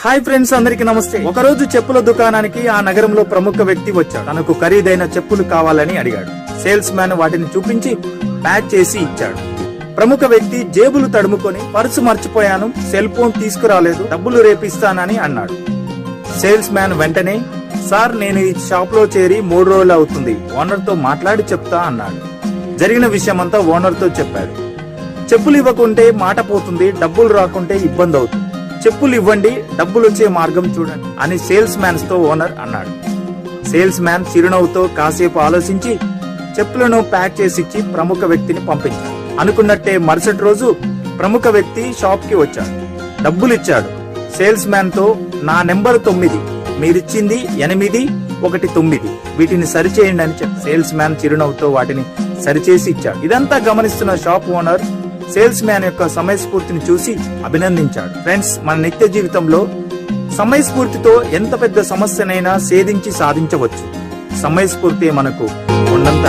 Hi friends అందరికి నమస్తే. ఒకరోజు చెప్పుల దుకాణానికి ఆ నగరంలో ప్రముఖ వ్యక్తి వచ్చాడు. తనకు ఖరీదైన చెప్పులు కావాలని అడిగాడు. సేల్స్ మ్యాన్ వాటిని చూపించి ప్యాక్ చేసి ఇచ్చాడు. ప్రముఖ వ్యక్తి జేబులు తడుముకొని పర్సు మర్చిపోయాను సెల్ ఫోన్ తీసుకురాలేదు డబ్బులు రేపిస్తానని అన్నాడు. సేల్స్ మ్యాన్ వెంటనే సార్ నేను ఈ షాప్లో చేరి మూడు రోజులు అవుతుంది. ఓనర్తో మాట్లాడి చెప్తా అన్నాడు. జరిగిన విషయమంతా ఓనర్తో చెప్పాడు. చెప్పులు ఇవ్వకుంటే మాట పోతుంది డబ్బులు రాకుంటే ఇబ్బంది అవుతుంది చెప్పులు ఇవ్వండి డబ్బులు వచ్చే మార్గం చూడండి అని సేల్స్ మ్యాన్స్తో ఓనర్ అన్నాడు. సేల్స్ మ్యాన్ చిరునవ్వుతో కాసేపు ఆలోచించి చెప్పులను ప్యాక్ చేసి ఇచ్చి ప్రముఖ వ్యక్తిని పంపించాడు. అనుకున్నట్టే మరుసటి రోజు ప్రముఖ వ్యక్తి షాప్కి వచ్చాడు. డబ్బులు ఇచ్చాడు సేల్స్ మ్యాన్తో నా నెంబర్ తొమ్మిది మీరిచ్చింది ఎనిమిది ఒకటి తొమ్మిది వీటిని సరిచేయండి అని చెప్పి సేల్స్ మ్యాన్ చిరునవ్వుతో వాటిని సరిచేసి ఇచ్చాడు. ఇదంతా గమనిస్తున్న షాప్ ఓనర్ సేల్స్ మ్యాన్ యొక్క సమయస్ఫూర్తిని చూసి అభినందించాడు. ఫ్రెండ్స్ మన నిత్య జీవితంలో సమయస్ఫూర్తితో ఎంత పెద్ద సమస్యనైనా సేధించి సాధించవచ్చు. సమయస్ఫూర్తి మనకు ఉన్నంత